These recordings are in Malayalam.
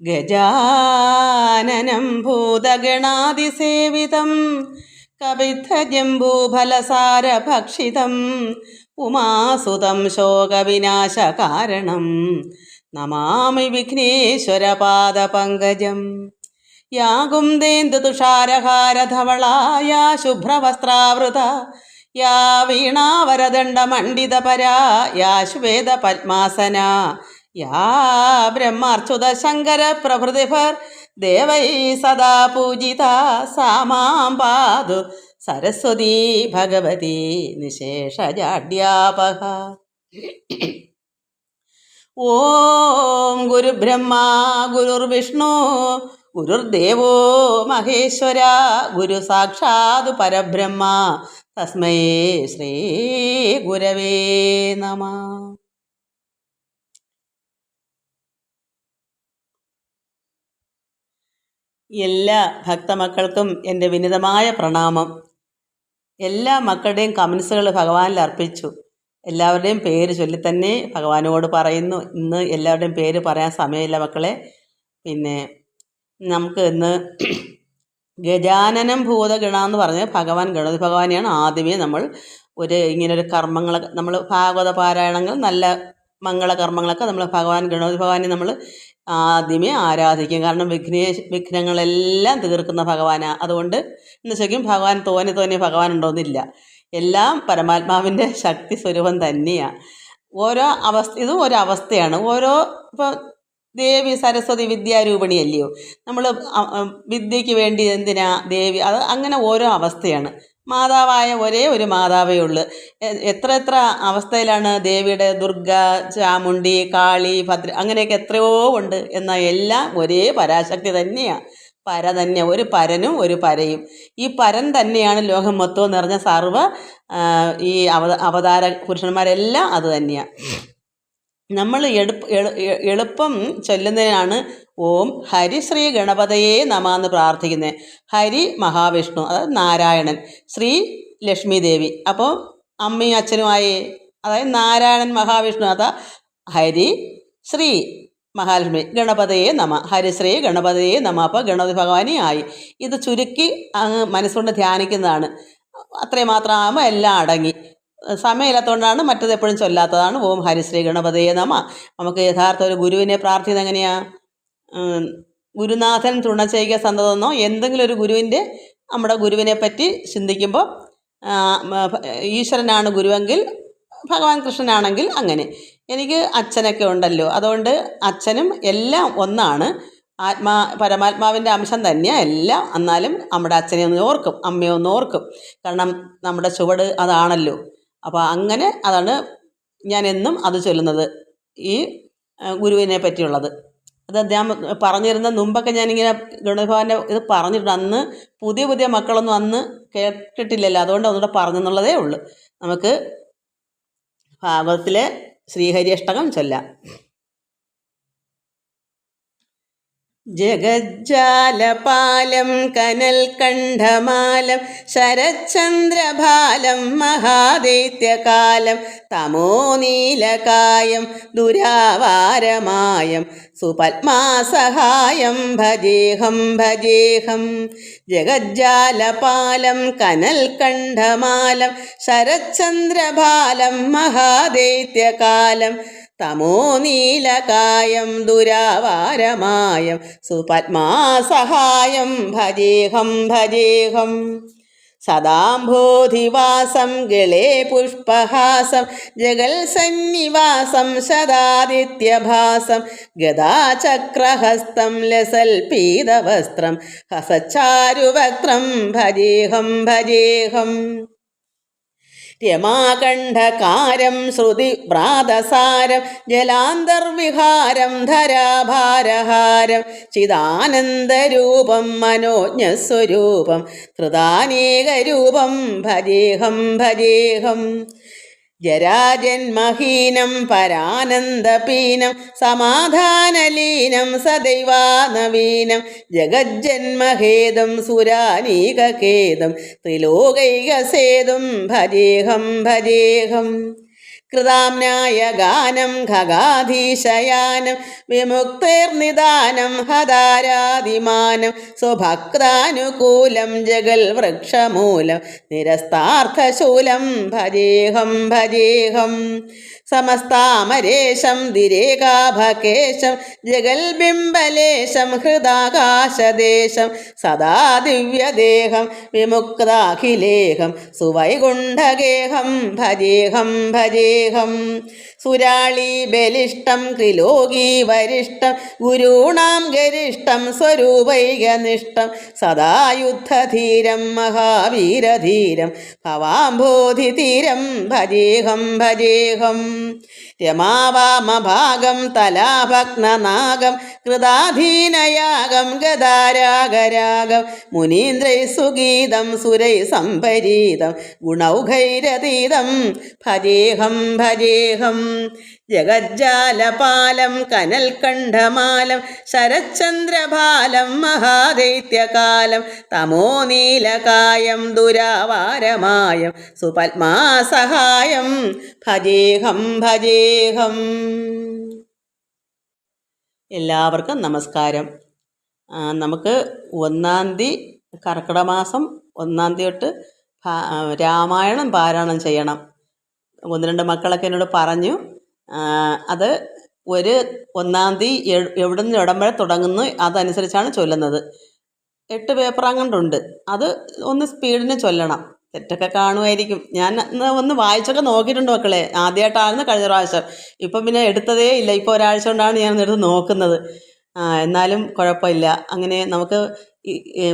ഗജാനനം ഭൂതഗണാതിസേവിതം കവിദ്ധജംബൂഫലസാരഭക്ഷിതം ഉമാസുതം ശോകവിനാശകാരണം നമാമി വിഘ്നേശ്വരപാദപങ്കജം. യാകും ദേന്ദുതുഷാരഹാരധവളായ ശുഭ്രവസ്ത്രാവൃത യാ വീണാവരദണ്ഡമണ്ഡിതപരാ യാ ശ്വേതപത്മാസന യാ ബ്രഹ്മാർച്ചുതശങ്കരപ്രഭൃതിഭർ ദേവൈ സദാ പൂജിത സാമാം പാതു സരസ്വതി ഭഗവതി നിശേഷജാഡ്യാപക. ഓം ഗുരുബ്രഹ്മ ഗുരുർവിഷ്ണു ഗുരുർദേവോ മഹേശ്വര ഗുരു സാക്ഷാത് പരബ്രഹ്മ. തസ്മയേ ശ്രീ ഗുരവേ നമ. എല്ലാ ഭക്തമക്കൾക്കും എന്റെ വിനിതമായ പ്രണാമം. എല്ലാ മക്കളുടെയും കമൻസുകൾ ഭഗവാനിൽ അർപ്പിച്ചു. എല്ലാവരുടെയും പേര് ചൊല്ലി തന്നെ ഭഗവാനോട് പറയുന്നു. ഇന്ന് എല്ലാവരുടെയും പേര് പറയാൻ സമയമില്ല മക്കളെ. പിന്നെ നമുക്ക് ഇന്ന് ഗജാനനം ഭൂതഗണ എന്ന് പറഞ്ഞ് ഭഗവാൻ ഗണപതി ഭഗവാനെയാണ് ആദ്യമേ നമ്മൾ ഒരു ഇങ്ങനൊരു കർമ്മങ്ങൾ നമ്മൾ ഭാഗവത പാരായണങ്ങൾ നല്ല മംഗളകർമ്മങ്ങളൊക്കെ നമ്മൾ ഭഗവാൻ ഗണപതി ഭഗവാനെ നമ്മൾ ആദ്യമേ ആരാധിക്കും. കാരണം വിഘ്നേശ് വിഘ്നങ്ങളെല്ലാം തീർക്കുന്ന ഭഗവാനാണ് അതുകൊണ്ട് എന്ന് ഭഗവാൻ തോനെ തോനെ ഭഗവാൻ ഉണ്ടോയെന്നില്ല എല്ലാം പരമാത്മാവിന്റെ ശക്തി സ്വരൂപം തന്നെയാണ് ഓരോ അവസ്ഥ ഇതും ഒരു അവസ്ഥയാണ്. ഓരോ ഇപ്പോൾ ദേവി സരസ്വതി വിദ്യാരൂപിണിയല്ലയോ? നമ്മൾ വിദ്യയ്ക്ക് വേണ്ടി എന്തിനാ ദേവി അത് അങ്ങനെ ഓരോ അവസ്ഥയാണ്. മാതാവായ ഒരേ ഒരു മാതാവേ ഉള്ളൂ. എത്ര എത്ര അവസ്ഥയിലാണ് ദേവിയുടെ ദുർഗ ചാമുണ്ടി കാളി ഭദ്ര അങ്ങനെയൊക്കെ എത്രയോ ഉണ്ട്. എന്നാൽ എല്ലാം ഒരേ പരാശക്തി തന്നെയാണ് പര തന്നെ ഒരു പരനും ഒരു പരയും. ഈ പരൻ തന്നെയാണ് ലോകം മൊത്തവും നിറഞ്ഞ സർവ ഈ അവ അവതാര പുരുഷന്മാരെല്ലാം അത് തന്നെയാണ് നമ്മൾ എളുപ്പം ചൊല്ലുന്നതിനാണ് ഓം ഹരി ശ്രീ ഗണപതയെ നമ എന്ന് പ്രാർത്ഥിക്കുന്നത് ഹരി മഹാവിഷ്ണു അതായത് നാരായണൻ ശ്രീ ലക്ഷ്മി ദേവി. അപ്പോൾ അമ്മയും അച്ഛനുമായി അതായത് നാരായണൻ മഹാവിഷ്ണു അതാ ഹരി ശ്രീ മഹാലക്ഷ്മി ഗണപതയെ നമ ഹരിശ്രീ ഗണപതയെ നമ അപ്പോൾ ഗണപതി ഭഗവാനെ ആയി. ഇത് ചുരുക്കി അങ്ങ് മനസ്സുകൊണ്ട് ധ്യാനിക്കുന്നതാണ്. അത്രയും മാത്രമാകുമ്പോൾ എല്ലാം അടങ്ങി. സമയമില്ലാത്തതുകൊണ്ടാണ് മറ്റത് എപ്പോഴും ചൊല്ലാത്തതാണ്. ഓം ഹരിശ്രീ ഗണപതയെ നമ. നമുക്ക് യഥാർത്ഥ ഒരു ഗുരുവിനെ പ്രാർത്ഥിക്കുന്നത് എങ്ങനെയാണ് ഗുരുനാഥൻ തുണ ചെയ്യുക സന്തതെന്നോ എന്തെങ്കിലും ഒരു ഗുരുവിന്റെ നമ്മുടെ ഗുരുവിനെ പറ്റി ചിന്തിക്കുമ്പോൾ ഈശ്വരനാണ് ഗുരുവെങ്കിൽ ഭഗവാൻ കൃഷ്ണനാണെങ്കിൽ അങ്ങനെ. എനിക്ക് അച്ഛനൊക്കെ ഉണ്ടല്ലോ. അതുകൊണ്ട് അച്ഛനും എല്ലാം ഒന്നാണ്. ആത്മാ പരമാത്മാവിന്റെ അംശം തന്നെയാണ് എല്ലാം. എന്നാലും നമ്മുടെ അച്ഛനെ ഒന്ന് ഓർക്കും അമ്മയെ ഒന്ന് ഓർക്കും. കാരണം നമ്മുടെ ചുവട് അതാണല്ലോ. അപ്പോൾ അങ്ങനെ അതാണ് ഞാൻ എന്നും അത് ചൊല്ലുന്നത്. ഈ ഗുരുവിനെ പറ്റിയുള്ളത്. അത് ഞാൻ പറഞ്ഞിരുന്ന മുമ്പൊക്കെ ഞാനിങ്ങനെ ഗണഭവന്റെ ഇത് പറഞ്ഞിട്ടുണ്ട്. അന്ന് പുതിയ പുതിയ മക്കളൊന്നും അന്ന് കേട്ടിട്ടില്ലല്ലോ. അതുകൊണ്ട് ഒന്നുകൂടെ പറഞ്ഞെന്നുള്ളതേ ഉള്ളൂ. നമുക്ക് ഭാഗവതത്തിലെ ശ്രീഹരി അഷ്ടകം ചൊല്ലാം. ജഗജ്ജാലപാലം കനൽ കണ്ഠമാലം ശരച്ചന്ദ്രഭാലം മഹാദൈത്യകാലം തമോനീലകായം ദുരാവാരമായം സുപത്മാസഹായം ഭജേഹം ഭജേഹം. ജഗജ്ജാലപാലം കനൽ കണ്ഠമാലം ശരച്ചന്ദ്രഭാലം മഹാദൈത്യകാലം തമോനീലകായം ദുരാവാരമായം സുപത്മാസഹായം ഭജേഹം ഭജേഹം. സദാംബോധിവാസം ഗളേ പുഷ്പഹാസം ജഗൽസന്നിവാസം സദാദിത്യഭാസം ഗദാചക്രഹസ്തം ലസൽപീതവസ്ത്രം ഹസച്ചാരുവക്ത്രം ഭജേഹം ഭജേഹം. രമാകണ്ഠകാരം ശ്രുതിവ്രാതസാരം ജലാന്തർവിഹാരം ധരാഭാരഹാരം ചിദാനന്ദരൂപം മനോജ്ഞസ്വരൂപം ധൃതാനേകരൂപം ഭജേഹം ഭജേഹം. ജരാജന്മഹീനം പരാനന്ദപീനം സമാധാനലീനം സദൈവാനവീനം ജഗജ്ജന്മഹേതും സുരാനീകേതും ത്രിലോകൈകസേതും ഭജേഹം ഭജേഹം. കൃതാംനായ ഗാനം ഖഗാധീശയാനം വിമുക്തേർനിദാനം ഹതാരാതിമാനം സ്വഭക്താനുകൂലം ജഗൽ വൃക്ഷമൂലം നിരസ്താർത്ഥശൂലം ഭജേഹം ഭജേഹം സമസ്താമരേശം ദിരേകാഭകേശം ജഗൽബിംബലേശം ഹൃദാകാശദേശം സദാ ദിവ്യദേഹം വിമുക്താഖിലേഹം സുവൈകുണ്ഠഗേഹം ഭജേഹം ഭജേഹം. സുരാളി ബലിഷ്ടം ത്രിലോകി വരിഷ്ടം ഗുരുണാം ഗരിഷ്ടം സ്വരൂപൈകനിഷ്ടം സദായുദ്ധീരം മഹാവീരധീരം ഭവാംബോധിതീരം ഭജേഹം ഭജേഹം. രമാവാമഭാഗം തലാഭഗ്നനാഗം കൃതാധീനയാഗം ഗദാരാഗരാഗം മുനീന്ദ്രൈ സുഗീതം സുരൈ സംഭരീതം ഗുണൗഘൈരതീതം ഭജേഹം ഭജേഹം. ജഗജ്ജാലപാലം കനൽക്കണ്ഠമാലം ശരചന്ദ്രപാലം മഹാദൈത്യകാലം തമോനീലകായം ദുരാവാരമായം സുപത്മാസഹായം ഭജേഹം ഭജേഹം. എല്ലാവർക്കും നമസ്കാരം. നമുക്ക് ഒന്നാം തീയതി കർക്കിടമാസം ഒന്നാം തീയതി തൊട്ട് രാമായണം പാരായണം ചെയ്യണം. ഒന്ന് രണ്ട് മക്കളൊക്കെ എന്നോട് പറഞ്ഞു അത് ഒരു ഒന്നാം തീയതി എവിടെ നിന്ന് വരെ തുടങ്ങുന്നു അതനുസരിച്ചാണ് ചൊല്ലുന്നത്. എട്ട് പേപ്പർ അങ്ങോട്ടുണ്ട് അത് ഒന്ന് സ്പീഡിന് ചൊല്ലണം. തെറ്റൊക്കെ കാണുമായിരിക്കും. ഞാൻ ഒന്ന് വായിച്ചൊക്കെ നോക്കിയിട്ടുണ്ട് മക്കളെ. ആദ്യമായിട്ടായിരുന്നു കഴിഞ്ഞ പ്രാവശ്യം. ഇപ്പം പിന്നെ എടുത്തതേ ഇല്ല. ഇപ്പോൾ ഒരാഴ്ച കൊണ്ടാണ് ഞാൻ എടുത്ത് നോക്കുന്നത്. എന്നാലും കുഴപ്പമില്ല. അങ്ങനെ നമുക്ക്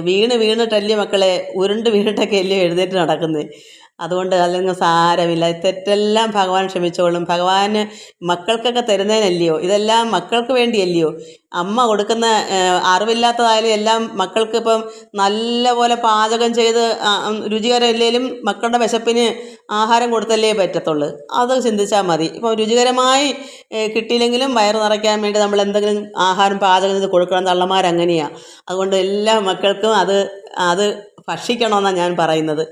വീണ് വീണിട്ടല്ലേ മക്കളെ ഉരുണ്ട് വീണിട്ടൊക്കെ അല്ലേ എഴുന്നേറ്റ് നടക്കുന്നത് അതുകൊണ്ട് അല്ലെങ്കിൽ സാരമില്ല. തെറ്റെല്ലാം ഭഗവാൻ ക്ഷമിച്ചോളും. ഭഗവാന് മക്കൾക്കൊക്കെ തരുന്നതിനല്ലയോ? ഇതെല്ലാം മക്കൾക്ക് വേണ്ടിയല്ലയോ? അമ്മ കൊടുക്കുന്ന അറിവില്ലാത്തതായാലും എല്ലാം മക്കൾക്ക് ഇപ്പം നല്ലപോലെ പാചകം ചെയ്ത് രുചികരമില്ലെങ്കിലും മക്കളുടെ വിശപ്പിന് ആഹാരം കൊടുത്തല്ലേ പറ്റത്തുള്ളൂ. അത് ചിന്തിച്ചാൽ മതി. ഇപ്പം രുചികരമായി കിട്ടിയില്ലെങ്കിലും വയറ് നിറയ്ക്കാൻ വേണ്ടി നമ്മൾ എന്തെങ്കിലും ആഹാരം പാചകം ചെയ്ത് കൊടുക്കണം. തള്ളമാരങ്ങനെയാണ് അതുകൊണ്ട് എല്ലാ മക്കൾക്കും അത് അത് ഭക്ഷിക്കണമെന്നാണ് ഞാൻ പറയുന്നത്.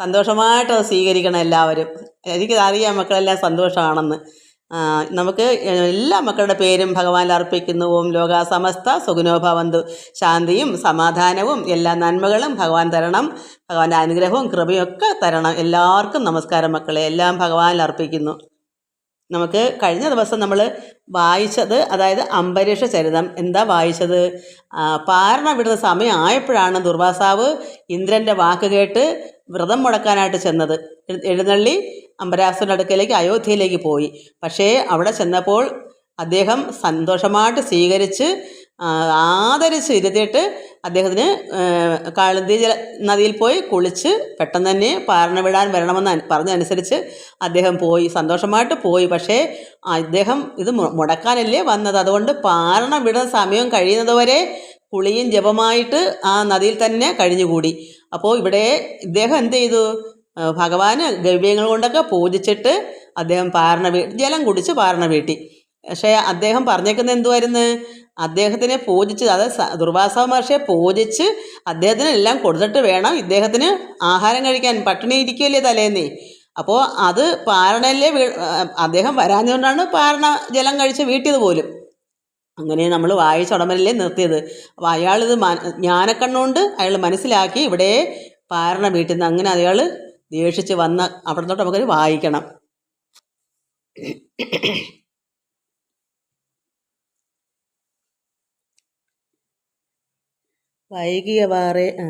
സന്തോഷമായിട്ട് സ്വീകരിക്കണം എല്ലാവരും. എനിക്കതറിയാം മക്കളെല്ലാം സന്തോഷമാണെന്ന്. നമുക്ക് എല്ലാ മക്കളുടെ പേരും ഭഗവാനിൽ അർപ്പിക്കുന്നു. ഓം ലോക സമസ്ത സുഖനോ ഭവന്തു. ശാന്തിയും സമാധാനവും എല്ലാ നന്മകളും ഭഗവാൻ തരണം ഭഗവാന്റെ അനുഗ്രഹവും കൃപയും ഒക്കെ തരണം. എല്ലാവർക്കും നമസ്കാരം മക്കളെ. എല്ലാം ഭഗവാനിൽ അർപ്പിക്കുന്നു. നമുക്ക് കഴിഞ്ഞ ദിവസം നമ്മൾ വായിച്ചത് അതായത് അംബരീഷ ചരിതം. എന്താ വായിച്ചത്? പാരണ വിടുന്ന സമയം ആയപ്പോഴാണ് ദുർവാസാവ് ഇന്ദ്രന്റെ വാക്ക് കേട്ട് വ്രതം മുടക്കാനായിട്ട് ചെന്നത്. എഴുന്നള്ളി അംബരാസുരന്റെ അടുക്കലേക്ക് അയോധ്യയിലേക്ക് പോയി. പക്ഷേ അവിടെ ചെന്നപ്പോൾ അദ്ദേഹം സന്തോഷമായിട്ട് സ്വീകരിച്ച് ആദരിച്ച് ഇരുത്തിയിട്ട് അദ്ദേഹത്തിന് കാളന്തി ജല നദിയിൽ പോയി കുളിച്ച് പെട്ടെന്ന് തന്നെ പാരണ വിടാൻ വരണമെന്ന് പറഞ്ഞതനുസരിച്ച് അദ്ദേഹം പോയി. സന്തോഷമായിട്ട് പോയി. പക്ഷേ അദ്ദേഹം ഇത് മുടക്കാനല്ലേ വന്നത്? അതുകൊണ്ട് പാർണ വിടുന്ന സമയം കഴിയുന്നതുവരെ കുളിയും ജപമായിട്ട് ആ നദിയിൽ തന്നെ കഴിഞ്ഞുകൂടി. അപ്പോൾ ഇവിടെ ഇദ്ദേഹം എന്ത് ചെയ്തു? ഭഗവാന് ഗവ്യങ്ങൾ കൊണ്ടൊക്കെ പൂജിച്ചിട്ട് അദ്ദേഹം പാരണ വീ ജലം കുടിച്ച് പാരണ വീട്ടി. പക്ഷേ അദ്ദേഹം പറഞ്ഞേക്കുന്നത് എന്തുവായിരുന്നു? അദ്ദേഹത്തിനെ പൂജിച്ച് അതായത് ദുർവാസവ ദുർവാസ മഹർഷിയെ പൂജിച്ച് അദ്ദേഹത്തിന് എല്ലാം കൊടുത്തിട്ട് വേണം ഇദ്ദേഹത്തിന് ആഹാരം കഴിക്കാൻ. പട്ടിണി ഇരിക്കുകയല്ലേ തലേന്നേ? അപ്പോൾ അത് പാരണയിലെ വീ അദ്ദേഹം വരാഞ്ഞുകൊണ്ടാണ് പാരണ ജലം കഴിച്ച് വീട്ടിയത് പോലും. അങ്ങനെ നമ്മൾ വായിച്ചുടമരല്ലേ നിർത്തിയത്. അപ്പോൾ അയാളിത് മ ജ്ഞാനക്കണ്ണുകൊണ്ട് അയാൾ മനസ്സിലാക്കി ഇവിടെ പാരണ വീട്ടിൽ നിന്ന് അങ്ങനെ അയാൾ ദേഷിച്ച് വന്ന അവിടെ തൊട്ട് നമുക്കത് വായിക്കണം. വൈകിയ വാറേ ആ.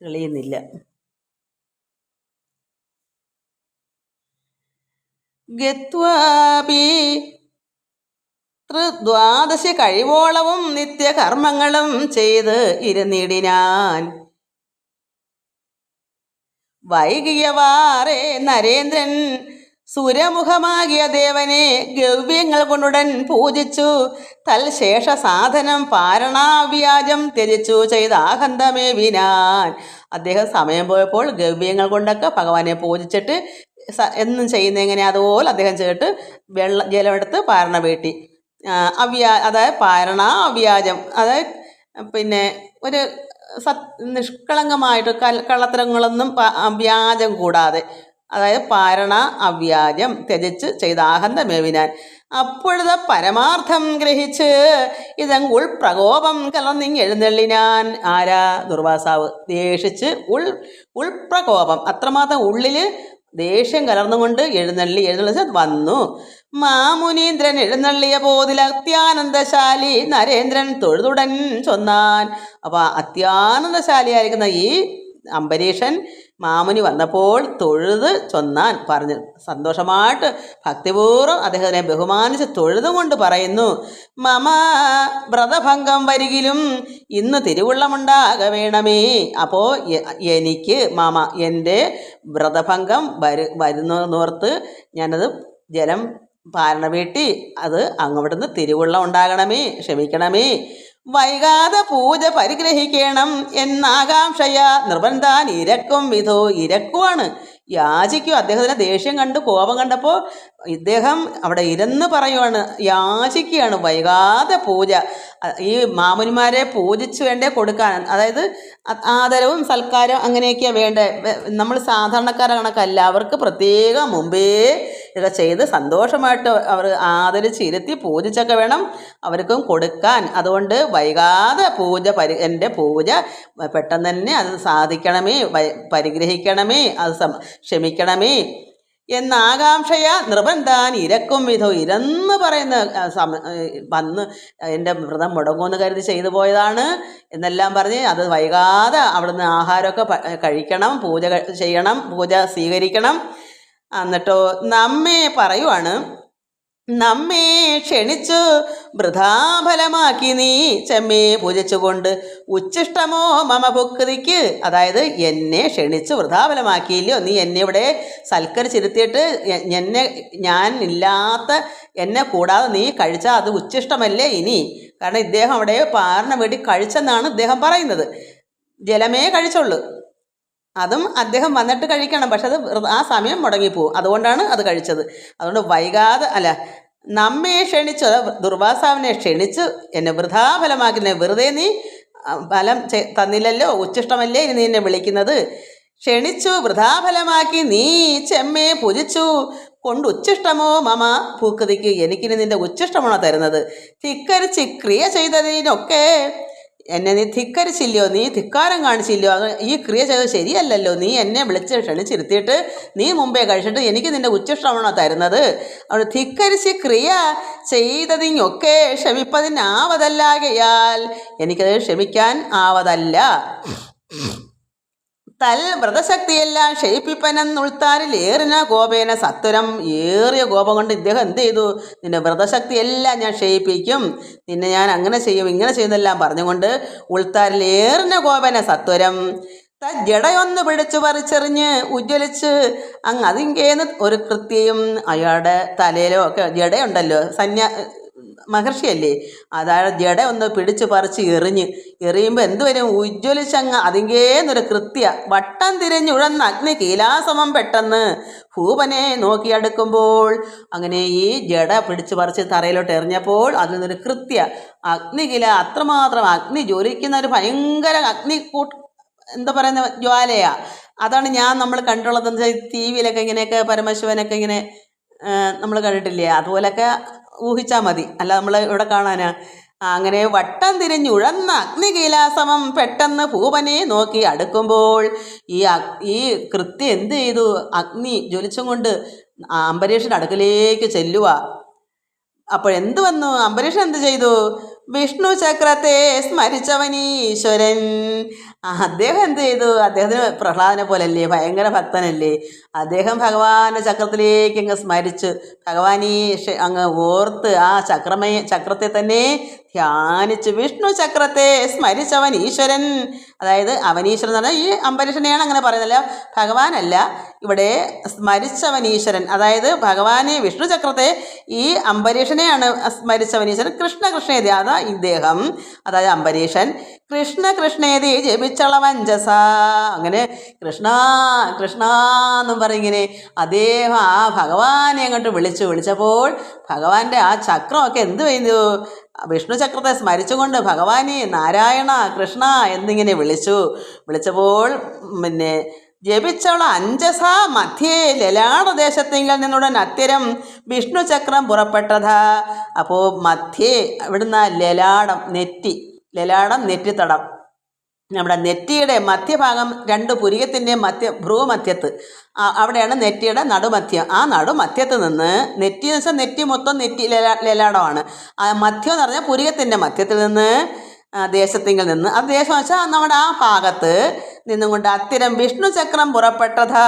തെളിയുന്നില്ല. ഗത്വാപി ത്രിദ്വാദശ കഴിവോളവും നിത്യകർമ്മങ്ങളും ചെയ്ത് ഇരുന്നിടിനാൻ. വൈകിയവാറേ നരേന്ദ്രൻ സുരമുഖമാകിയ ദേവനെ ഗവ്യങ്ങൾ കൊണ്ടുടൻ പൂജിച്ചു. തൽശേഷ സാധനം പാരണാവ്യാജം ത്യജിച്ചു. ചെയ്ത ആഹന്തമേ വിനാൻ. അദ്ദേഹം സമയം പോയപ്പോൾ ഗവ്യങ്ങൾ കൊണ്ടൊക്കെ ഭഗവാനെ പൂജിച്ചിട്ട് എന്നും ചെയ്യുന്ന എങ്ങനെ അതുപോലെ അദ്ദേഹം ചെയ്തിട്ട് വെള്ള ജലമെടുത്ത് പാരണ വീട്ടി. അവ്യാ അതായത് പാരണ അവ്യാജം അതായത് പിന്നെ ഒരു സത് നിഷ്കളങ്കമായിട്ട് കള്ളത്തരങ്ങളൊന്നും വ്യാജം കൂടാതെ. അതായത് പാരണ അവ്യാജം ത്യജിച്ച് ചെയ്ത ആഹന്തമേവിനാൻ. അപ്പോഴത് പരമാർത്ഥം ഗ്രഹിച്ച് ഇതങ്കുൾ പ്രകോപം കലർന്നിങ് എഴുന്നള്ളിനാൻ. ആരാ? ദുർവാസാവ്. ദേഷിച്ച് ഉൾ ഉൾപ്രകോപം അത്രമാത്രം ഉള്ളിൽ ദേഷ്യം കലർന്നുകൊണ്ട് എഴുന്നള്ളി എഴുന്നള്ളി വന്നു. മാമുനീന്ദ്രൻ എഴുന്നള്ളിയ പോതിൽ അത്യാനന്ദശാലി നരേന്ദ്രൻ തൊഴുതുടൻ ചൊന്നാൻ. അപ്പോൾ അത്യാനന്ദശാലിയായിരിക്കുന്ന ഈ അംബരീഷൻ മാമുനി വന്നപ്പോൾ തൊഴുത് ചൊന്നാൻ പറഞ്ഞു. സന്തോഷമായിട്ട് ഭക്തിപൂർവം അദ്ദേഹത്തിനെ ബഹുമാനിച്ച് തൊഴുതുകൊണ്ട് പറയുന്നു മമ വ്രതഭംഗം വരികിലും ഇന്ന് തിരുവുള്ളമുണ്ടാക വേണമേ. അപ്പോൾ എനിക്ക് മമ എന്റെ വ്രതഭംഗം വരു വരുന്നോർത്ത് ഞാനത് ജലം പാരണ വീട്ടി അത് അങ്ങോട്ടുനിന്ന് തിരുവുള്ളം ഉണ്ടാകണമേ ക്ഷമിക്കണമേ. വൈകാതെ പൂജ പരിഗ്രഹിക്കണം എന്നാകാംക്ഷയ. നിർബന്ധാൻ ഇരക്കും വിധോ ഇരക്കുവാണ്. യാചിക്കും. അദ്ദേഹത്തിന്റെ ദേഷ്യം കണ്ട് കോപം കണ്ടപ്പോൾ ഇദ്ദേഹം അവിടെ ഇരുന്ന് പറയുവാണ്. യാചിക്കുകയാണ്. വൈകാതെ പൂജ. ഈ മാമുനിമാരെ പൂജിച്ചു വേണ്ടേ കൊടുക്കാൻ. അതായത് ആദരവും സൽക്കാരവും അങ്ങനെയൊക്കെയാണ് വേണ്ടേ. നമ്മൾ സാധാരണക്കാരെ കണക്കല്ല. അവർക്ക് പ്രത്യേകം മുമ്പേ ഇതൊക്കെ ചെയ്ത് സന്തോഷമായിട്ട് അവർ ആദരിച്ച് ഇരുത്തി പൂജിച്ചൊക്കെ വേണം അവർക്കും കൊടുക്കാൻ. അതുകൊണ്ട് വൈകാതെ പൂജ പരി എന്റെ പൂജ പെട്ടെന്ന് തന്നെ അത് സാധിക്കണമേ പരിഗ്രഹിക്കണമേ അത് സം ക്ഷമിക്കണമേ എന്ന ആകാംക്ഷയ നിർബന്ധാൻ ഇരക്കും വിധോ ഇരന്ന് പറയുന്ന സമ വന്ന് എന്റെ വ്രതം മുടങ്ങുമെന്ന് കരുതി ചെയ്തു പോയതാണ്. എന്നെല്ലാം പറഞ്ഞ് അത് വൈകാതെ അവിടുന്ന് ആഹാരമൊക്കെ കഴിക്കണം പൂജ ചെയ്യണം പൂജ സ്വീകരിക്കണം. എന്നിട്ടോ നമ്മെ പറയുവാണ് നമ്മെ ക്ഷണിച്ചു വൃഥാഫലമാക്കി നീ ചെമ്മേ പൂജിച്ചുകൊണ്ട് ഉച്ചിഷ്ടമോ മമ ഭുക്തിക്ക് അതായത് എന്നെ ക്ഷണിച്ച് വൃഥാഫലമാക്കിയില്ലയോ നീ എന്നെ ഇവിടെ സൽക്കരിച്ചിരുത്തിയിട്ട് എന്നെ ഞാൻ ഇല്ലാത്ത എന്നെ കൂടാതെ നീ കഴിച്ചാൽ അത് ഉച്ചിഷ്ടമല്ലേ ഇനി? കാരണം ഇദ്ദേഹം അവിടെ പാറിന് വേണ്ടി കഴിച്ചെന്നാണ് ഇദ്ദേഹം പറയുന്നത്. ജലമേ കഴിച്ചുള്ളൂ അതും അദ്ദേഹം വന്നിട്ട് കഴിക്കണം. പക്ഷെ അത് ആ സമയം മുടങ്ങിപ്പോവും. അതുകൊണ്ടാണ് അത് കഴിച്ചത്. അതുകൊണ്ട് വൈകാതെ അല്ല നമ്മെ ക്ഷണിച്ചു ദുർവാസാവിനെ ക്ഷണിച്ച് എന്നെ വൃഥാഫലമാക്കുന്ന വെറുതെ നീ ഫലം തന്നില്ലല്ലോ ഉച്ചിഷ്ടമല്ലേ ഇനി നീ എന്നെ വിളിക്കുന്നത്? ക്ഷണിച്ചു വൃഥാഫലമാക്കി നീ ചെമ്മേ പുജിച്ചു. കൊണ്ട് ഉച്ചിഷ്ടമോ മമ? പൂക്കതിക്ക് എനിക്കിനി നിന്റെ ഉച്ചിഷ്ടമാണോ തരുന്നത്? ധിക്കരിച്ച് ക്രിയ ചെയ്തതിനൊക്കെ എന്നെ നീ ധിക്കരിച്ചില്ലയോ? നീ ധിക്കാരം കാണിച്ചില്ലയോ? അത് ഈ ക്രിയ ചെയ്തത് ശരിയല്ലല്ലോ. നീ എന്നെ വിളിച്ച് ക്ഷണിച്ചിരുത്തിയിട്ട് നീ മുമ്പേ കഴിച്ചിട്ട് എനിക്ക് നിന്റെ ഉച്ചഷ്ടമാണോ തരുന്നത്. അവിടെ ധിക്കരിച്ച് ക്രിയ ചെയ്തതിനൊക്കെ ക്ഷമിപ്പതിനാവതല്ലാകയാൽ എനിക്കത് ക്ഷമിക്കാൻ ആവതല്ല. തൽ വ്രതശക്തിയെല്ലാം ക്ഷയിപ്പിപ്പനെന്നുൾത്താരിൽ ഏറിന കോപേന സത്വരം. ഏറിയ കോപം കൊണ്ട് ഇദ്ദേഹം എന്ത് ചെയ്തു? നിന്റെ വ്രതശക്തിയെല്ലാം ഞാൻ ക്ഷയിപ്പിക്കും. നിന്നെ ഞാൻ അങ്ങനെ ചെയ്യും ഇങ്ങനെ ചെയ്യുന്നെല്ലാം പറഞ്ഞുകൊണ്ട് ഉൾത്താരിൽ ഏറിന കോപേന സത്വരം. ജടയൊന്ന് പിടിച്ചു പറിച്ചെറിഞ്ഞ് ഉജ്ജ്വലിച്ച് അങ്ങ് അതിങ്കേന്ന് ഒരു കൃത്യയും അയാളുടെ തലയിലോ ഒക്കെ ജടയുണ്ടല്ലോ. സന്യാ മഹർഷിയല്ലേ? അതായത് ജട ഒന്ന് പിടിച്ച് പറിച്ച് എറിഞ്ഞ്. എറിയുമ്പോൾ എന്തുവരും? ഉജ്ജ്വലിച്ചങ്ങ് അതിങ്കേന്നൊരു കൃത്യ. വട്ടം തിരിഞ്ഞുഴന്ന് അഗ്നി കീലാസമം പെട്ടെന്ന്. ഭൂപനെ നോക്കിയെടുക്കുമ്പോൾ അങ്ങനെ ഈ ജട പിടിച്ച് പറിച്ച് തറയിലോട്ട് എറിഞ്ഞപ്പോൾ അതിൽ നിന്നൊരു കൃത്യ അഗ്നികില അത്രമാത്രം അഗ്നി ജ്വലിക്കുന്ന ഒരു ഭയങ്കര അഗ്നി കൂട്ട് എന്താ പറയുന്ന ജ്വാലയാ. അതാണ് ഞാൻ നമ്മൾ കണ്ടുള്ളത്. എന്താ ടി വിയിലൊക്കെ ഇങ്ങനെയൊക്കെ പരമശിവനൊക്കെ ഇങ്ങനെ നമ്മൾ കണ്ടിട്ടില്ലേ? അതുപോലൊക്കെ ഊഹിച്ചാൽ മതി. അല്ല നമ്മൾ ഇവിടെ കാണാനാ. അങ്ങനെ വട്ടം തിരിഞ്ഞുഴന്ന അഗ്നികീലാസമം പെട്ടെന്ന് പൂവനെ നോക്കി അടുക്കുമ്പോൾ ഈ ഈ കൃത്യം എന്ത് ചെയ്തു? അഗ്നി ജ്വലിച്ചും കൊണ്ട് അംബരീഷിന്റെ അംബരീഷൻ അടുക്കലേക്ക് ചെല്ലുക. അപ്പോഴെന്ത് വന്നു? അംബരീഷൻ എന്ത് ചെയ്തു? വിഷ്ണു ചക്രത്തെ സ്മരിച്ചവനീശ്വരൻ അദ്ദേഹം എന്ത് ചെയ്തു? അദ്ദേഹത്തിന് പ്രഹ്ലാദനെ പോലല്ലേ ഭയങ്കര ഭക്തനല്ലേ. അദ്ദേഹം ഭഗവാന്റെ ചക്രത്തിലേക്ക് അങ്ങ് സ്മരിച്ച് ഭഗവാനീ അങ്ങ് ഓർത്ത് ആ ചക്രമയ ചക്രത്തെ തന്നെ ധ്യാനിച്ച് വിഷ്ണു ചക്രത്തെ സ്മരിച്ചവൻ ഈശ്വരൻ. അതായത് അവനീശ്വരൻ എന്ന് പറഞ്ഞാൽ ഈ അംബരീഷനെയാണ് അങ്ങനെ പറയുന്നില്ല ഭഗവാനല്ല ഇവിടെ സ്മരിച്ചവൻ ഈശ്വരൻ. അതായത് ഭഗവാനെ വിഷ്ണു ചക്രത്തെ ഈ അംബരീഷനെയാണ് സ്മരിച്ചവൻ ഈശ്വരൻ. കൃഷ്ണ അതാ ഇദ്ദേഹം. അതായത് അംബരീഷൻ കൃഷ്ണ കൃഷ്ണേതി ജപിച്ചളവഞ്ചസ അങ്ങനെ കൃഷ്ണ കൃഷ്ണ എന്നും പറഞ്ഞിങ്ങനെ അദ്ദേഹം ആ ഭഗവാനെ അങ്ങോട്ട് വിളിച്ചു. വിളിച്ചപ്പോൾ ഭഗവാന്റെ ആ ചക്രമൊക്കെ എന്ത് ചെയ്തു വിഷ്ണു ചക്രത്തെ സ്മരിച്ചുകൊണ്ട് ഭഗവാനെ നാരായണ കൃഷ്ണ എന്നിങ്ങനെ വിളിച്ചു. വിളിച്ചപ്പോൾ പിന്നെ ജപിച്ചോള അഞ്ചസ മധ്യേ ലലാടദേശത്തിങ്കിൽ നിന്നുടൻ അത്തിരം വിഷ്ണു ചക്രം പുറപ്പെട്ടതാ. അപ്പോൾ മധ്യേ ഇവിടുന്ന് ലലാടം നെറ്റി ലലാടം നെറ്റിത്തടം. നമ്മുടെ നെറ്റിയുടെ മധ്യഭാഗം രണ്ട് പുരികത്തിന്റെ മധ്യ ഭ്രൂമധ്യത്ത്. അവിടെയാണ് നെറ്റിയുടെ നടുമധ്യം. ആ നടുമധ്യത്ത് നിന്ന് നെറ്റി എന്ന് വെച്ചാൽ നെറ്റി മൊത്തം നെറ്റി ലലാ ലലാടമാണ്. ആ മധ്യം എന്ന് പറഞ്ഞാൽ പുരികത്തിന്റെ മധ്യത്തിൽ നിന്ന് ദേശത്തിങ്കിൽ നിന്ന്. അത് ദേശം വെച്ചാൽ നമ്മുടെ ആ ഭാഗത്ത് നിന്നും കൊണ്ട് അത്തിരം വിഷ്ണു ചക്രം പുറപ്പെട്ടതാ.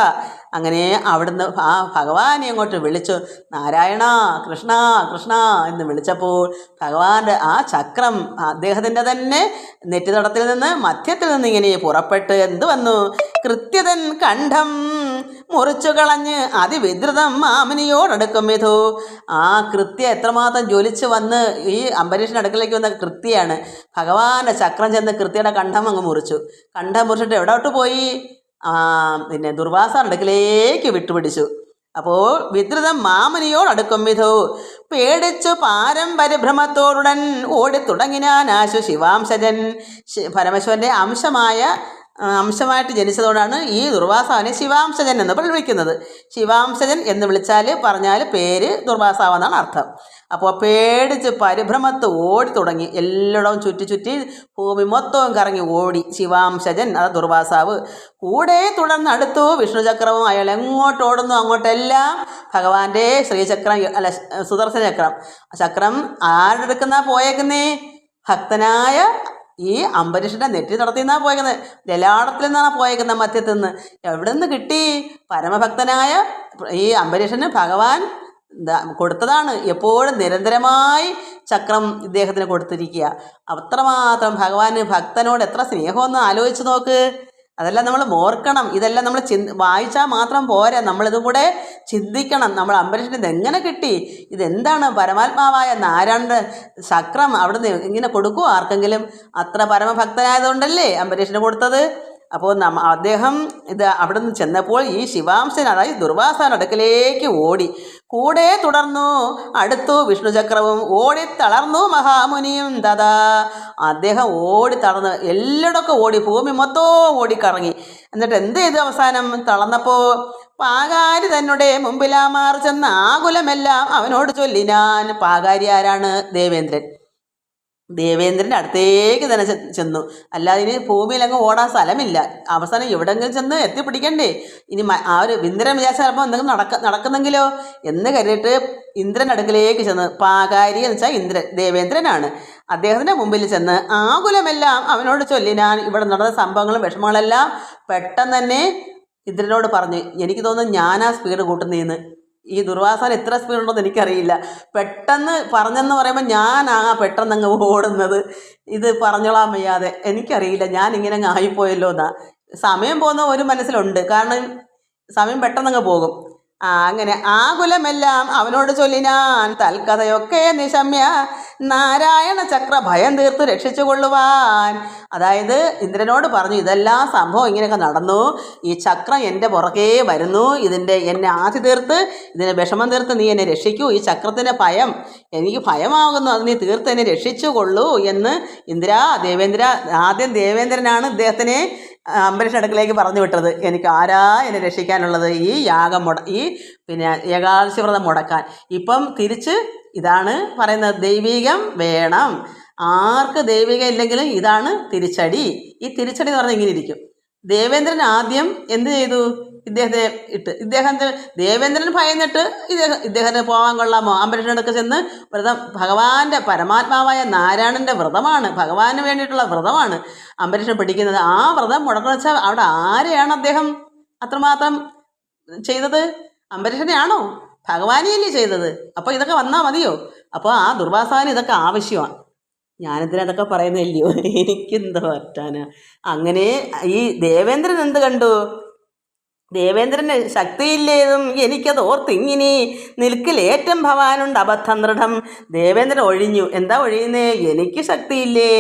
അങ്ങനെ അവിടുന്ന് ആ ഭഗവാനെ അങ്ങോട്ട് വിളിച്ചു നാരായണ കൃഷ്ണ കൃഷ്ണ എന്ന് വിളിച്ചപ്പോൾ ഭഗവാന്റെ ആ ചക്രം അദ്ദേഹത്തിന്റെ തന്നെ നെറ്റിതടത്തിൽ നിന്ന് മധ്യത്തിൽ നിന്ന് ഇങ്ങനെ പുറപ്പെട്ട് എന്ത് വന്നു? കൃത്യതൻ കണ്ഠം മുറിച്ചു കളഞ്ഞ് അതിവിദ്രുതം മാമിനിയോടടുക്കും വിധു. ആ കൃത്യ എത്രമാത്രം ജ്വലിച്ച് വന്ന് ഈ അംബരീഷിന്റെ അടുക്കലേക്ക് വന്ന കൃത്യയാണ് ഭഗവാന്റെ ചക്രം ചെന്ന് കൃത്യയുടെ കണ്ഠം അങ്ങ് മുറിച്ചു. കണ്ഠം മുറിച്ചിട്ട് എവിടോട്ട് പോയി? പിന്നെ ദുർവാസ അടുക്കലേക്ക് വിട്ടുപിടിച്ചു. അപ്പോൾ വിദ്രുതം മാമനിയോട് അടുക്കും വിധു പേടിച്ചു പാരമ്പര്യഭ്രമത്തോടുടൻ ഓടിത്തുടങ്ങിനാൻ ആശു ശിവാംശജൻ. പരമേശ്വരന്റെ അംശമായ അംശമായിട്ട് ജനിച്ചതോടാണ് ഈ ദുർവാസാവിനെ ശിവാംശജൻ എന്ന് വിളിക്കുന്നത് ശിവാംശജൻ എന്ന് വിളിച്ചാൽ പറഞ്ഞാൽ പേര് ദുർവാസാവെന്നാണ് അർത്ഥം. അപ്പോൾ പേടിച്ച് പരിഭ്രമത്ത് ഓടി തുടങ്ങി. എല്ലായിടവും ചുറ്റി ചുറ്റി ഭൂമി മൊത്തവും കറങ്ങി ഓടി ശിവാംശജൻ അത് ദുർവാസാവ്. കൂടെ തുടർന്ന് അടുത്തു വിഷ്ണുചക്രവും അയാൾ എങ്ങോട്ട് ഓടുന്നു അങ്ങോട്ടെല്ലാം ഭഗവാന്റെ ശ്രീചക്രം അല്ല സുദർശന ചക്രം ചക്രം ആരെടുക്കുന്ന പോയേക്കുന്നേ? ഭക്തനായ ഈ അംബരീഷിന്റെ നെറ്റി നടത്തിന്നാ പോയേക്കുന്നത് ലലാടത്തിൽ നിന്നാണ് പോയേക്കുന്നത് മധ്യത്തിൽ നിന്ന് എവിടെ നിന്ന് കിട്ടി? പരമഭക്തനായ ഈ അംബരീഷന് ഭഗവാൻ കൊടുത്തതാണ്. എപ്പോഴും നിരന്തരമായി ചക്രം ഇദ്ദേഹത്തിന് കൊടുത്തിരിക്കുക. അത്രമാത്രം ഭഗവാന് ഭക്തനോട് എത്ര സ്നേഹമെന്ന് ആലോചിച്ച് നോക്ക്. അതെല്ലാം നമ്മൾ ഓർക്കണം. ഇതെല്ലാം നമ്മൾ ചിന് വായിച്ചാൽ മാത്രം പോരാ. നമ്മളിതും കൂടെ ചിന്തിക്കണം. നമ്മൾ അംബരീഷിന് ഇതെങ്ങനെ കിട്ടി? ഇതെന്താണ് പരമാത്മാവായ നാരായണന്റെ ചക്രം അവിടുന്ന് ഇങ്ങനെ കൊടുക്കുമോ ആർക്കെങ്കിലും അത്ര പരമഭക്തനായതുകൊണ്ടല്ലേ അംബരീഷിന് കൊടുത്തത്? അപ്പോൾ നമ്മ അദ്ദേഹം ഇത് അവിടെ നിന്ന് ചെന്നപ്പോൾ ഈ ശിവാംശൻ അതായത് ദുർവാസാൻ അടുക്കലേക്ക് ഓടി. കൂടെ തുടർന്നു അടുത്തു വിഷ്ണുചക്രവും ഓടി തളർന്നു മഹാമുനിയും. ദാദാ അദ്ദേഹം ഓടി തളർന്ന് എല്ലായിടമൊക്കെ ഓടി ഭൂമി മൊത്തവും ഓടിക്കറങ്ങി. എന്നിട്ട് എന്ത് ചെയ്തു അവസാനം? തളർന്നപ്പോൾ പാകാരി തന്നെ മുമ്പിലാമാർ ചെന്ന ആകുലമെല്ലാം അവനോട് ചൊല്ലി ഞാൻ പാകാരി ആരാണ്? ദേവേന്ദ്രൻ. ദേവേന്ദ്രന്റെ അടുത്തേക്ക് തന്നെ ചെന്നു. അല്ലാതെ ഇനി ഭൂമിയിലങ്ങ് ഓടാൻ സ്ഥലമില്ല. അവസാനം എവിടെങ്കിലും ചെന്ന് എത്തിപ്പിടിക്കണ്ടേ? ഇനി ആ ഒരു ഇന്ദ്രൻ വിചാരിച്ച ചിലപ്പോൾ എന്തെങ്കിലും നടക്ക നടക്കുന്നെങ്കിലോ എന്ന് കരുതിയിട്ട് ഇന്ദ്രൻ അടുക്കലേക്ക് ചെന്ന് പാകാരി എന്ന് വെച്ചാൽ ഇന്ദ്രൻ ദേവേന്ദ്രനാണ്. അദ്ദേഹത്തിന്റെ മുമ്പിൽ ചെന്ന് ആകുലമെല്ലാം അവനോട് ചൊല്ലി ഞാൻ ഇവിടെ നടന്ന സംഭവങ്ങളും വിഷമങ്ങളെല്ലാം പെട്ടെന്ന് തന്നെ ഇന്ദ്രനോട് പറഞ്ഞു. എനിക്ക് തോന്നുന്നു ഞാനാ സ്പീഡ് കൂട്ടുന്നതെന്ന് ഈ ദുർവാസന എത്ര സ്പീഡ് ഉണ്ടെന്ന് എനിക്കറിയില്ല. പെട്ടെന്ന് പറഞ്ഞെന്ന് പറയുമ്പോൾ ഞാനാ പെട്ടെന്ന് അങ്ങ് ഓടുന്നത്. ഇത് പറഞ്ഞോളാൻ വയ്യാതെ. എനിക്കറിയില്ല ഞാൻ ഇങ്ങനെ അങ്ങ് ആയിപ്പോയല്ലോ എന്നാ സമയം പോകുന്ന ഒരു മനസ്സിലുണ്ട്. കാരണം സമയം പെട്ടെന്ന് അങ്ങ് പോകും. അങ്ങനെ ആകുലമെല്ലാം അവനോട് ചൊല്ലിനാൻ തൽക്കഥയൊക്കെ നിശമ്യ. നാരായണ ചക്ര ഭയം തീർത്ത് രക്ഷിച്ചു കൊള്ളുവാൻ അതായത് ഇന്ദ്രനോട് പറഞ്ഞു ഇതെല്ലാം സംഭവം ഇങ്ങനെയൊക്കെ നടന്നു. ഈ ചക്രം എന്റെ പുറകേ വരുന്നു. ഇതിന്റെ എന്നെ ആദ്യ തീർത്ത് ഇതിനെ വിഷമം തീർത്ത് നീ എന്നെ രക്ഷിക്കൂ. ഈ ചക്രത്തിന്റെ ഭയം എനിക്ക് ഭയമാകുന്നു. അത് നീ തീർത്ത് എന്നെ രക്ഷിച്ചു കൊള്ളൂ എന്ന് ഇന്ദ്ര ദേവേന്ദ്ര ആദ്യം ദേവേന്ദ്രനാണ് ഇദ്ദേഹത്തിനെ അംബരീഷ് പറഞ്ഞു വിട്ടത്. എനിക്ക് ആരാ എന്നെ രക്ഷിക്കാനുള്ളത്? ഈ യാഗം മുട ഈ പിന്നെ ഏകാദശി വ്രതം മുടക്കാൻ. ഇപ്പം തിരിച്ച് ഇതാണ് പറയുന്നത്. ദൈവികം വേണം. ആർക്ക് ദൈവികം ഇല്ലെങ്കിലും ഇതാണ് തിരിച്ചടി. ഈ തിരിച്ചടി എന്ന് പറഞ്ഞാൽ ഇങ്ങനെ ഇരിക്കും. ദേവേന്ദ്രൻ ആദ്യം എന്ത് ചെയ്തു? ഇദ്ദേഹത്തെ ഇട്ട്. ഇദ്ദേഹത്തെ ദേവേന്ദ്രൻ ഭയന്നിട്ട് ഇദ്ദേഹം ഇദ്ദേഹത്തിന് പോകാൻ കൊള്ളാമോ? അംബരീഷനടുക്ക് ചെന്ന് വ്രതം ഭഗവാന്റെ പരമാത്മാവായ നാരായണന്റെ വ്രതമാണ്. ഭഗവാന് വേണ്ടിയിട്ടുള്ള വ്രതമാണ് അംബരീഷൻ പിടിക്കുന്നത്. ആ വ്രതം വെച്ചാൽ അവിടെ ആരെയാണ് അദ്ദേഹം അത്രമാത്രം ചെയ്തത്? അംബരീഷനെയാണോ ഭഗവാനെയല്ലേ ചെയ്തത്. അപ്പോൾ ഇതൊക്കെ വന്നാൽ മതിയോ? അപ്പോൾ ആ ദുർവാസാവിന് ഇതൊക്കെ ആവശ്യമാണ്. ഞാനിതിനതൊക്കെ പറയുന്നില്ലയോ എനിക്കെന്താ പറ്റാനാ? അങ്ങനെ ഈ ദേവേന്ദ്രൻ എന്ത് കണ്ടു? ദേവേന്ദ്രന് ശക്തിയില്ലേതും എനിക്കത് ഓർത്തിങ്ങിനി നിൽക്കിലേറ്റം ഭവാനുണ്ട് അബദ്ധം ദൃഢം. ദേവേന്ദ്രൻ ഒഴിഞ്ഞു. എന്താ ഒഴിയുന്നേ? എനിക്ക് ശക്തിയില്ലേ?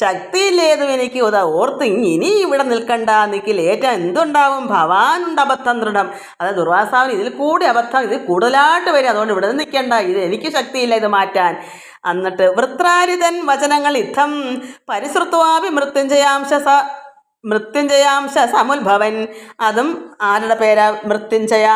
ശക്തിയില്ലേതും എനിക്ക് അതാ ഓർത്തിങ്ങിനി ഇവിടെ നിൽക്കണ്ട. നിൽക്കിലേറ്റം എന്തുണ്ടാവും? ഭവാനുണ്ട് അബദ്ധം ദൃഢം. അതായത് ദുർവാസാവിന് ഇതിൽ കൂടി അബദ്ധം ഇത് കൂടുതലായിട്ട് വരും. അതുകൊണ്ട് ഇവിടെ നിൽക്കണ്ട. ഇത് എനിക്ക് ശക്തിയില്ല ഇത് മാറ്റാൻ. എന്നിട്ട് വൃത്രാരിതൻ വചനങ്ങൾ ഇത്തം പരിസൃത്വാപി മൃത്യുഞ്ജയാംശ മൃത്യുഞ്ജയാംശ സമുത്ഭവൻ അതും ആരുടെ പേരാ? മൃത്യുഞ്ജയ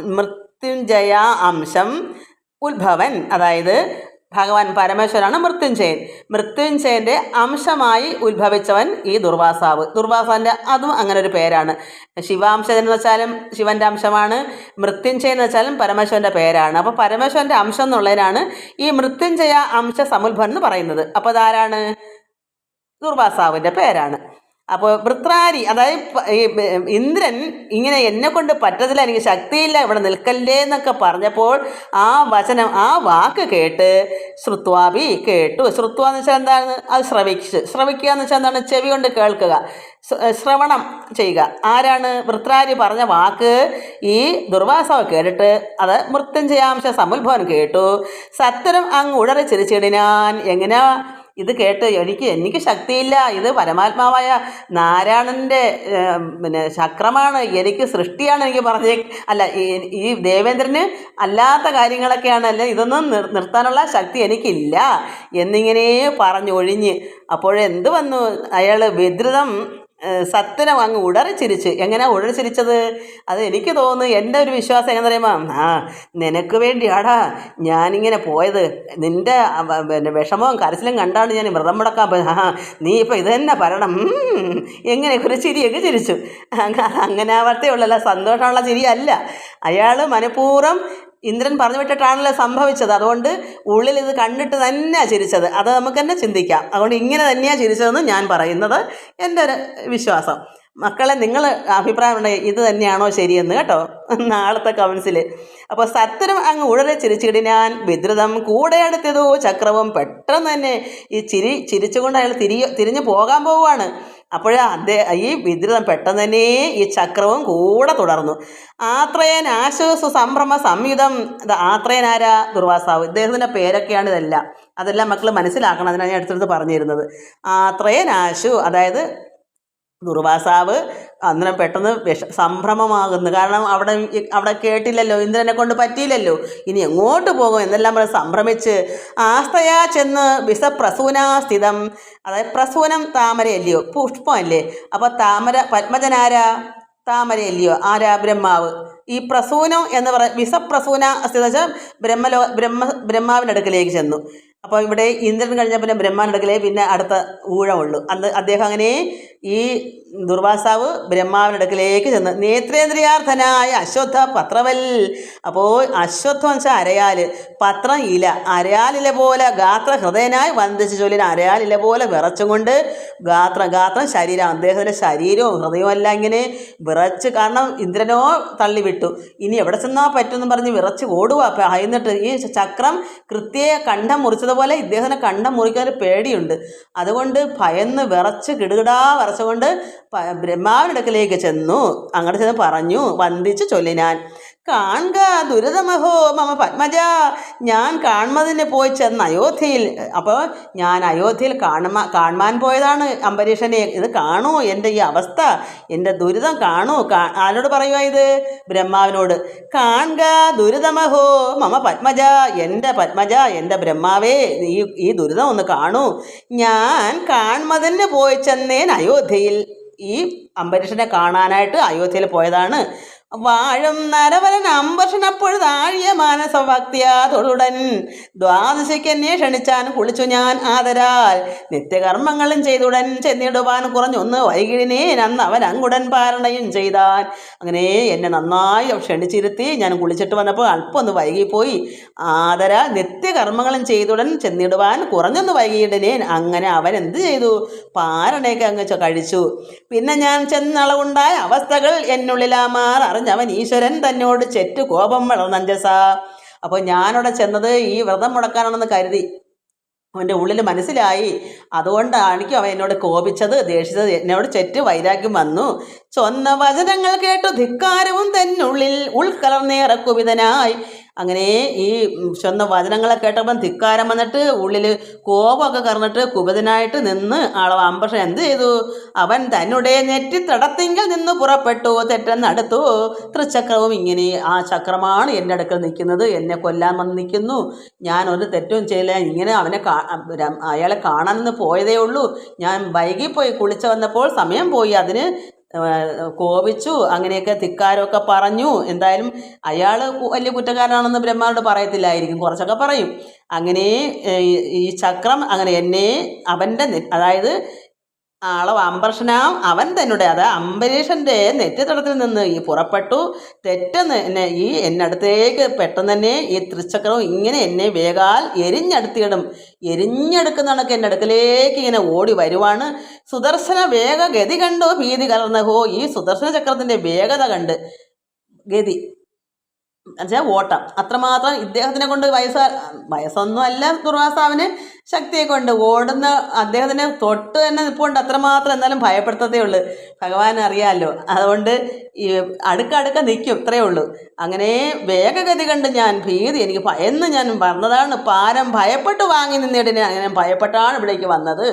മൃത്യുഞ്ജയ അംശം ഉത്ഭവൻ അതായത് ഭഗവാൻ പരമേശ്വരാണ് മൃത്യുഞ്ജയൻ. മൃത്യുഞ്ജയന്റെ അംശമായി ഉത്ഭവിച്ചവൻ ഈ ദുർവാസാവ്. ദുർവാസാവിന്റെ അതും അങ്ങനെ ഒരു പേരാണ്. ശിവാംശജൻ എന്ന് വെച്ചാലും ശിവന്റെ അംശമാണ്. മൃത്യുഞ്ജയൻ എന്ന് വെച്ചാലും പരമേശ്വരന്റെ പേരാണ്. അപ്പോൾ പരമേശ്വരന്റെ അംശം എന്നുള്ളതിനാണ് ഈ മൃത്യുഞ്ജയ അംശ സമുത്ഭവൻ എന്ന് പറയുന്നത്. അപ്പോൾ അതാരാണ്? ദുർവാസാവിന്റെ പേരാണ്. അപ്പോൾ വൃത്രാരി അതായത് ഇന്ദ്രൻ ഇങ്ങനെ എന്നെ കൊണ്ട് പറ്റത്തില്ല എനിക്ക് ശക്തിയില്ല ഇവിടെ നിൽക്കല്ലേ എന്നൊക്കെ പറഞ്ഞപ്പോൾ ആ വചനം ആ വാക്ക് കേട്ട് ശ്രുത്വാഭി കേട്ടു. ശ്രുത്വ എന്ന് വെച്ചാൽ എന്താണ്? അത് ശ്രവിച്ച്. ശ്രവിക്കുക എന്ന് വെച്ചാൽ എന്താണ്? ചെവി കൊണ്ട് കേൾക്കുക. ശ്രവണം ചെയ്യുക. ആരാണ്? വൃത്രാരി പറഞ്ഞ വാക്ക് ഈ ദുർവാസാവ് കേട്ടിട്ട് അത് മൃത്യുഞ്ജയാംശ സമുത്ഭവൻ കേട്ടു. സത്വരം അങ്ങ് ഉടറി ചിരിച്ചിടിനാൻ. എങ്ങനെയാ ഇത് കേട്ട് എനിക്ക് എനിക്ക് ശക്തിയില്ല. ഇത് പരമാത്മാവായ നാരായണന്റെ പിന്നെ ചക്രമാണ് എനിക്ക് സൃഷ്ടിയാണ് എനിക്ക് പറഞ്ഞേ. അല്ല ഈ ദേവേന്ദ്രന് അല്ലാത്ത കാര്യങ്ങളൊക്കെയാണ്. അല്ല ഇതൊന്നും നിർത്താനുള്ള ശക്തി എനിക്കില്ല. എന്നിങ്ങനെ പറഞ്ഞൊഴിഞ്ഞ്. അപ്പോഴെന്ത് വന്നു? അയാൾ വിദ്രുതം ഏഹ്, സത്വനം അങ്ങ് ഉടറിച്ചിരിച്ച്. എങ്ങനെയാണ് എങ്ങനെയാ ഉടറി അത് എനിക്ക് തോന്നുന്നു എന്റെ ഒരു വിശ്വാസം എങ്ങനെ പറയുമ്പോൾ ആ നിനക്ക് വേണ്ടിയാടാ ഞാനിങ്ങനെ പോയത്. നിന്റെ പിന്നെ വിഷമവും കരച്ചിലും കണ്ടാണ് ഞാൻ വ്രതം മുടക്കാൻ പോയത്. ആ നീ ഇപ്പോൾ ഇത് തന്നെ പറയണം. എങ്ങനെ ഒരു ചിരിയൊക്കെ ചിരിച്ചു. അങ്ങ- അങ്ങനെ ആവർത്തേ ഉള്ളല്ല സന്തോഷമുള്ള ചിരിയല്ല. അയാൾ മനഃപൂർവം ഇന്ദ്രൻ പറഞ്ഞു വിട്ടിട്ടാണല്ലോ സംഭവിച്ചത്. അതുകൊണ്ട് ഉള്ളിൽ ഇത് കണ്ടിട്ട് തന്നെയാണ് ചിരിച്ചത്. അത് നമുക്ക് തന്നെ ചിന്തിക്കാം. അതുകൊണ്ട് ഇങ്ങനെ തന്നെയാണ് ചിരിച്ചതെന്ന് ഞാൻ പറയുന്നത് എന്റെ ഒരു വിശ്വാസം. മക്കളെ നിങ്ങൾ അഭിപ്രായമുണ്ടെങ്കിൽ ഇത് തന്നെയാണോ ശരിയെന്ന് കേട്ടോ? നാളത്തെ കൗൺസിൽ അപ്പോൾ സത്തരം അങ്ങ് ഉടനെ ചിരിച്ചിടിനാൻ വിദ്രുതം കൂടെ അടുത്തതോ ചക്രവും പെട്ടെന്ന് തന്നെ ഈ ചിരി ചിരിച്ചുകൊണ്ട് അയാൾ തിരി തിരിഞ്ഞു പോകാൻ പോവുകയാണ്. അപ്പോഴേ അദ്ദേഹം ഈ വിദ്രുതം പെട്ടെന്ന് തന്നെ ഈ ചക്രവും കൂടെ തുടർന്നു. ആത്രയൻ ആശ്വസ സംഭ്രമ സംയുതം ആത്രയനാരാ ദുർവാസാവ്. ഇദ്ദേഹത്തിന്റെ പേരൊക്കെയാണ് ഇതെല്ലാം. അതെല്ലാം മക്കൾ മനസ്സിലാക്കണം. അതിനാണ് ഞാൻ അടുത്തടുത്ത് പറഞ്ഞിരുന്നത്. ആത്രയൻ ആശു അതായത് ദുർവാസാവ് അന്നേരം പെട്ടെന്ന് വിഷ സംഭ്രമമാകുന്നു. കാരണം അവിടെ അവിടെ കേട്ടില്ലല്ലോ ഇന്ദ്രനെ കൊണ്ട് പറ്റിയില്ലല്ലോ. ഇനി എങ്ങോട്ട് പോകും എന്നെല്ലാം പറഞ്ഞ് സംഭ്രമിച്ച് ആസ്തയാ ചെന്ന് വിസപ്രസൂനാ സ്ഥിതം. അതായത് പ്രസൂനം താമരയല്ലയോ? പുഷ്പമല്ലേ? അപ്പോൾ താമര പത്മജനാരാ? താമരയല്ലയോ? ആരാ ബ്രഹ്മാവ്? ഈ പ്രസൂനം എന്ന് പറ വിസപ്രസൂന സ്ഥിത ബ്രഹ്മലോ ബ്രഹ്മ ബ്രഹ്മാവിന്റെ അടുക്കലേക്ക് ചെന്നു. അപ്പോൾ ഇവിടെ ഇന്ദ്രൻ കഴിഞ്ഞ പിന്നെ ബ്രഹ്മാവിന്റെ അടുക്കലേ പിന്നെ അടുത്ത ഊഴമുള്ളൂ. അന്ന് അദ്ദേഹം അങ്ങനെ ഈ ദുർവാസാവ് ബ്രഹ്മാവിനടുക്കലേക്ക് ചെന്ന് നേത്രേന്ദ്രിയാർത്ഥനായ അശ്വത്ഥ പത്രവൽ അപ്പോൾ അശ്വത്ഥം വെച്ചാൽ അരയാൽ പത്രം ഇല അരയാലില പോലെ ഗാത്ര ഹൃദയനായി വന്ദിച്ച് ചൊല്ലിന് അരയാലില പോലെ വിറച്ചും കൊണ്ട് ഗാത്രം ഗാത്രം ശരീരം അദ്ദേഹത്തിന്റെ ശരീരവും ഹൃദയവും എല്ലാം ഇങ്ങനെ വിറച്ച് കാരണം ഇന്ദ്രനോ തള്ളിവിട്ടു ഇനി എവിടെ ചെന്നാൽ പറ്റുമെന്ന് പറഞ്ഞ് വിറച്ച് ഓടുക ഭയന്നിട്ട് ഈ ചക്രം കൃത്യയെ കണ്ടം മുറിച്ചതുപോലെ ഇദ്ദേഹത്തിനെ കണ്ട മുറിക്കാൻ പേടിയുണ്ട്. അതുകൊണ്ട് ഭയന്ന് വിറച്ച് കിടുകിടാ വിറച്ചുകൊണ്ട് ബ്രഹ്മാവിനടുക്കലേക്ക് ചെന്നു. അങ്ങോട്ട് ചെന്ന് പറഞ്ഞു വന്ദിച്ച് ചൊല്ലിനാൻ കാൺക ദുരിതമഹോ മമ പത്മജ. ഞാൻ കാൺമതിന് പോയി ചെന്ന് അയോധ്യയിൽ അപ്പോൾ ഞാൻ അയോധ്യയിൽ കാണുമാ കാണുവാൻ പോയതാണ് അംബരീഷനെ. ഇത് കാണൂ എന്റെ ഈ അവസ്ഥ എന്റെ ദുരിതം കാണൂ. ആരോട് പറയുക ഇത്? ബ്രഹ്മാവിനോട്. കാൺക ദുരിതമഹോ മമ പത്മജ. എന്റെ പത്മജ എന്റെ ബ്രഹ്മാവേ ഈ ഈ ദുരിതം ഒന്ന് കാണൂ. ഞാൻ കാൺമതിന് പോയി ചെന്നേൻ അയോധ്യയിൽ. ഈ അംബരീഷനെ കാണാനായിട്ട് അയോധ്യയിൽ പോയതാണ്. വാഴും നരവരൻ അമ്പർഷനപ്പോഴതാഴിയ മാനസഭക്തിയാ തൊടുടൻ. എന്നെ ക്ഷണിച്ചാൻ കുളിച്ചു ഞാൻ ആദരാൽ. നിത്യകർമ്മങ്ങളും ചെയ്തുടൻ ചെന്നിടുവാൻ കുറഞ്ഞൊന്ന് വൈകിടിനെ അന്ന് അവൻ അങ്ങുടൻ പാരണയും ചെയ്താൻ. അങ്ങനെ എന്നെ നന്നായി ക്ഷണിച്ചിരുത്തി ഞാൻ കുളിച്ചിട്ട് വന്നപ്പോൾ അല്പം ഒന്ന് വൈകിപ്പോയി. ആദരാൽ നിത്യകർമ്മങ്ങളും ചെയ്തുടൻ ചെന്നിടുവാൻ കുറഞ്ഞൊന്ന് വൈകിയിടനെ അങ്ങനെ അവൻ എന്ത് ചെയ്തു? പാരണയൊക്കെ അങ്ങ് കഴിച്ചു. പിന്നെ ഞാൻ ചെന്നളവുണ്ടായ അവസ്ഥകൾ എന്നുള്ളിലാമാർ അറിഞ്ഞവൻ ഈശ്വരൻ തന്നോട് ചെറ്റു കോപം വളർന്നഞ്ചസ അപ്പോൾ ഞാനവിടെ ചെന്നത് ഈ വ്രതം മുടക്കാനാണെന്ന് കരുതി. അവന്റെ ഉള്ളിൽ മനസ്സിലായി. അതുകൊണ്ടായിരിക്കും അവൻ എന്നോട് കോപിച്ചത് ദേഷിച്ചത് എന്നോട് ചെറ്റ് വൈരാഗ്യം വന്നു. ചൊന്ന വചനങ്ങൾ കേട്ടു ധിക്കാരവും തന്നുള്ളിൽ ഉൾക്കലർന്നേറെ കുപിതനായി അങ്ങനെ ഈ ചൊന്ന വചനങ്ങളെ കേട്ടപ്പം ധിക്കാരം വന്നിട്ട് ഉള്ളിൽ കോപമൊക്കെ കറന്നിട്ട് കുപിതനായിട്ട് നിന്ന് ആളവ അമ്പഷൻ എന്ത് ചെയ്തു? അവൻ തന്നെ നെറ്റി തടത്തിങ്കിൽ നിന്ന് പുറപ്പെട്ടു തെറ്റെന്നടുത്തു. തൃച്ചക്രവും ഇങ്ങനെ ആ ചക്രമാണ് എന്റെ അടുക്കൽ നിൽക്കുന്നത് എന്നെ കൊല്ലാൻ വന്ന് നിൽക്കുന്നു. ഞാൻ ഒരു തെറ്റും ചെയ്യില്ല ഇങ്ങനെ അവനെ അയാളെ കാണാൻ നിന്ന് പോയതേ ഉള്ളൂ. ഞാൻ വൈകിപ്പോയി കുളിച്ച് വന്നപ്പോൾ സമയം പോയി. അതിന് കോപിച്ചു അങ്ങനെയൊക്കെ ധിക്കാരമൊക്കെ പറഞ്ഞു. എന്തായാലും അയാൾ വലിയ കുറ്റക്കാരനാണെന്ന് ബ്രഹ്മാനോട് പറയത്തില്ലായിരിക്കും. കുറച്ചൊക്കെ പറയും. അങ്ങനെ ഈ- ചക്രം അങ്ങനെ എന്നെ അവന്റെ അതായത് ആളവ് അംബർഷനാം അവൻ തന്നെ അത് അംബരീഷന്റെ നെറ്റിത്തടത്തിൽ നിന്ന് ഈ പുറപ്പെട്ടു. തെറ്റെന്ന് എന്നെ ഈ എന്നടുത്തേക്ക് പെട്ടെന്ന് തന്നെ ഈ തൃച്ചക്രവും ഇങ്ങനെ എന്നെ വേഗാൽ എരിഞ്ഞെടുത്തിടും എരിഞ്ഞെടുക്കുന്ന കണക്ക് എന്റെ അടുക്കലേക്ക് ഇങ്ങനെ ഓടി വരുവാണ്. സുദർശന വേഗ ഗതി കണ്ടോ. ഭീതി കലർന്ന ഹോ ഈ സുദർശന ചക്രത്തിന്റെ വേഗത കണ്ട്. ഗതി. എന്നുവെച്ചാൽ ഓട്ടം അത്രമാത്രം ഇദ്ദേഹത്തിനെ കൊണ്ട് വയസ്സ വയസ്സൊന്നും അല്ല ദുർവാസാവിന് ശക്തിയെ കൊണ്ട് ഓടുന്ന അദ്ദേഹത്തിനെ തൊട്ട് തന്നെ നിൽപ്പുണ്ട് അത്രമാത്രം എന്നാലും ഭയപ്പെടുത്തതേ ഉള്ളൂ. ഭഗവാൻ അറിയാമല്ലോ അതുകൊണ്ട് ഈ അടുക്കടുക്ക നിൽക്കും ഇത്രയേ ഉള്ളൂ. അങ്ങനെ വേഗഗതി കണ്ട് ഞാൻ ഭീതി എനിക്ക് ഭയന്ന് ഞാൻ വന്നതാണ് പാരം ഭയപ്പെട്ട് വാങ്ങി നിന്നിടനെ അങ്ങനെ ഭയപ്പെട്ടാണ് ഇവിടേക്ക് വന്നത്.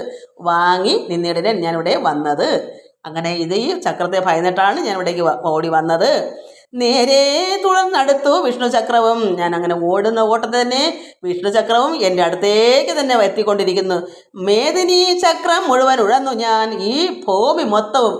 വാങ്ങി നിന്നിടനെ ഞാനിവിടെ വന്നത്. അങ്ങനെ ഇത് ഈ ചക്രത്തെ ഭയന്നിട്ടാണ് ഞാൻ ഇവിടേക്ക് ഓടി വന്നത്. നേരെ തുടർന്നടുത്തു വിഷ്ണു ചക്രവും. ഞാൻ അങ്ങനെ ഓടുന്ന ഓട്ടത്തിൽ തന്നെ വിഷ്ണു ചക്രവും എന്റെ അടുത്തേക്ക് തന്നെ എത്തിക്കൊണ്ടിരിക്കുന്നു മേദിനി ചക്രം മുഴുവൻ ഉഴന്നു. ഞാൻ ഈ ഭൂമി മൊത്തവും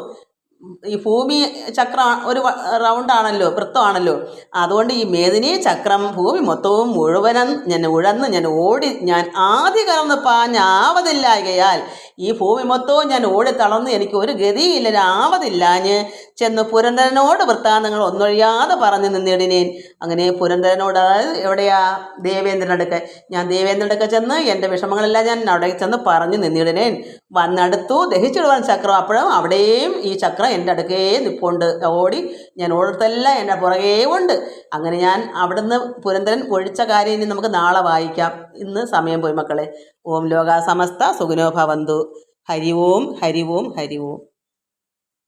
ഈ ഭൂമി ചക്ര ഒരു റൗണ്ട് റൗണ്ടാണല്ലോ വൃത്തമാണല്ലോ. അതുകൊണ്ട് ഈ മേദിനി ചക്രം ഭൂമി മൊത്തവും മുഴുവനും ഞാൻ ഉഴന്ന് ഞാൻ ഓടി ഞാൻ ആദ്യ കറന്ന് പാഞ്ഞാവതില്ലായകയാൽ ഈ ഭൂമി മൊത്തവും ഞാൻ ഓടി തളർന്ന് എനിക്ക് ഒരു ഗതിയില്ല ആവതില്ലാഞ്ഞ് ചെന്ന് പുരന്തരനോട് വൃത്താന്തങ്ങൾ ഒന്നൊഴിയാതെ പറഞ്ഞു നിന്നിടിനേൻ. അങ്ങനെ പുരന്തരനോട് അതായത് എവിടെയാ? ദേവേന്ദ്രനടുക്ക. ഞാൻ ദേവേന്ദ്രനടുക്ക ചെന്ന് എന്റെ വിഷമങ്ങളെല്ലാം ഞാൻ അവിടെ ചെന്ന് പറഞ്ഞു നിന്നിടിനേൻ. വന്നടുത്തു ദഹിച്ചിടുവാൻ ചക്രം. അപ്പോഴും അവിടെയും ഈ ചക്രം എന്റെ അടുക്കേ നിപ്പുണ്ട്. ഓടി ഞാൻ ഓടത്തെല്ലാം എന്റെ പുറകേ ഉണ്ട്. അങ്ങനെ ഞാൻ അവിടുന്ന് പുരന്തരൻ ഒഴിച്ച കാര്യം ഇനി നമുക്ക് നാളെ വായിക്കാം. ഇന്ന് സമയം പോയി മക്കളെ. ഓം ലോകാസമസ്ത സുഖിനോ ഭവന്തു. ഹരി ഓം ഹരി ഓം ഹരി ഓം.